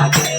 Bye.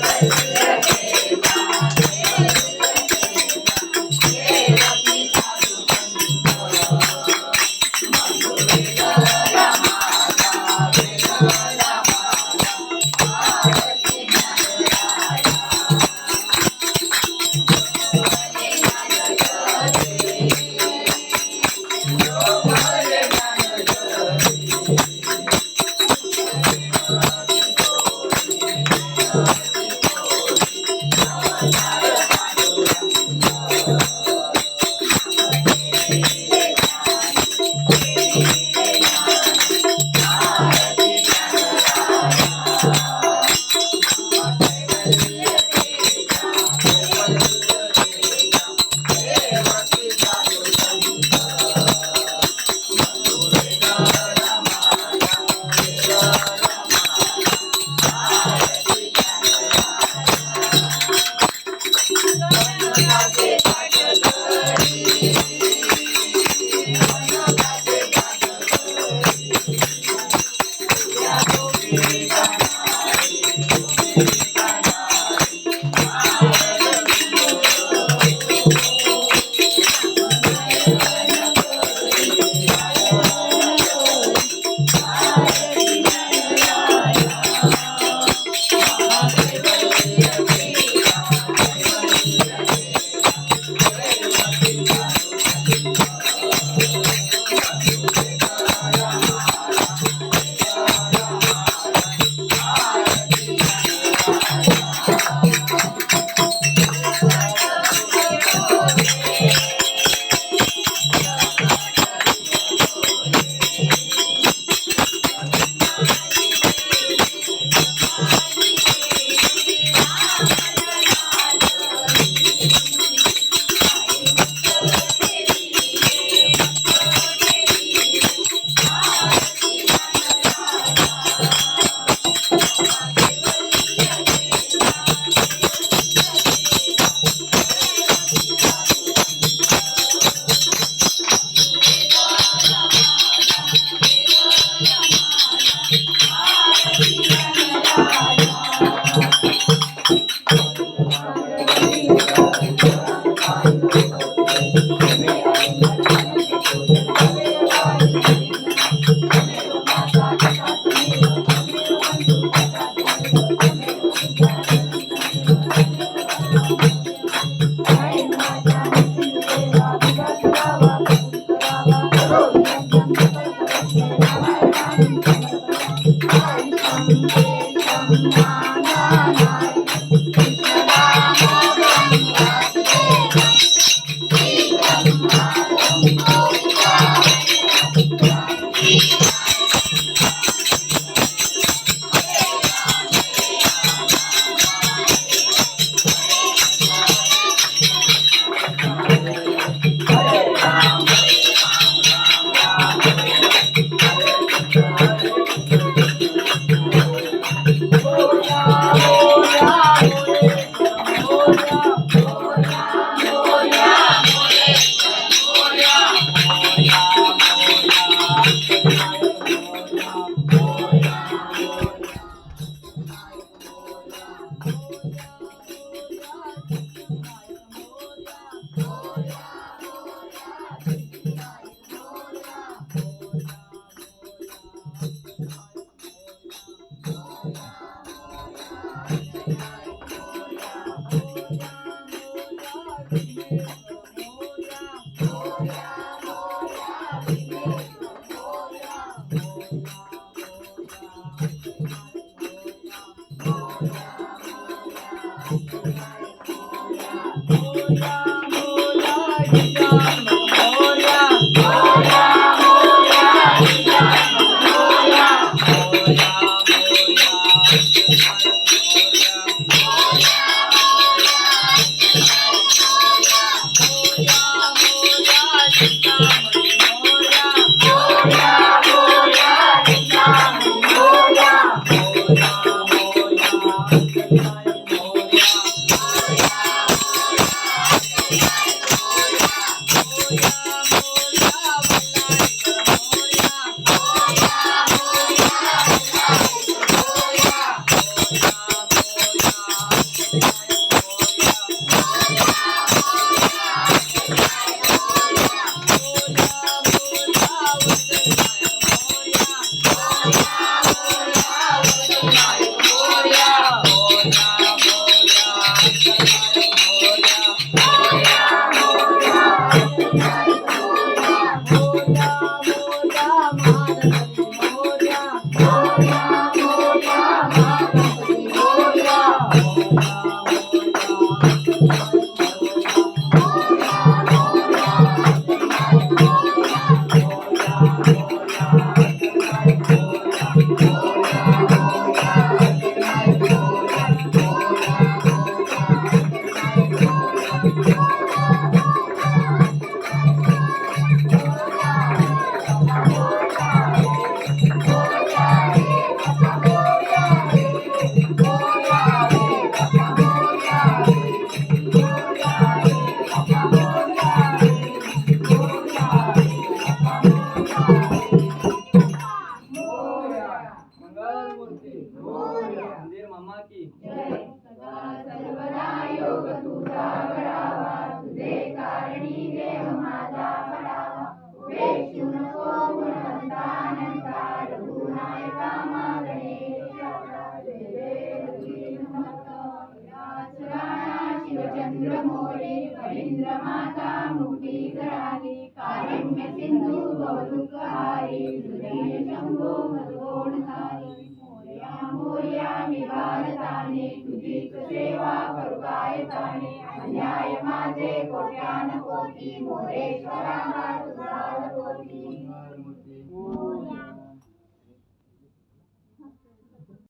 माता मुठी जळाली कारुण्य सिंधू भवदुःख हारी हृदय शंभो मधुगोड सारी मोर्या मोर्या मी भारताने तुझीच सेवा करू काय ताणे अन्याय माझे कोट्यान कोटी मोरेश्वरा तुझा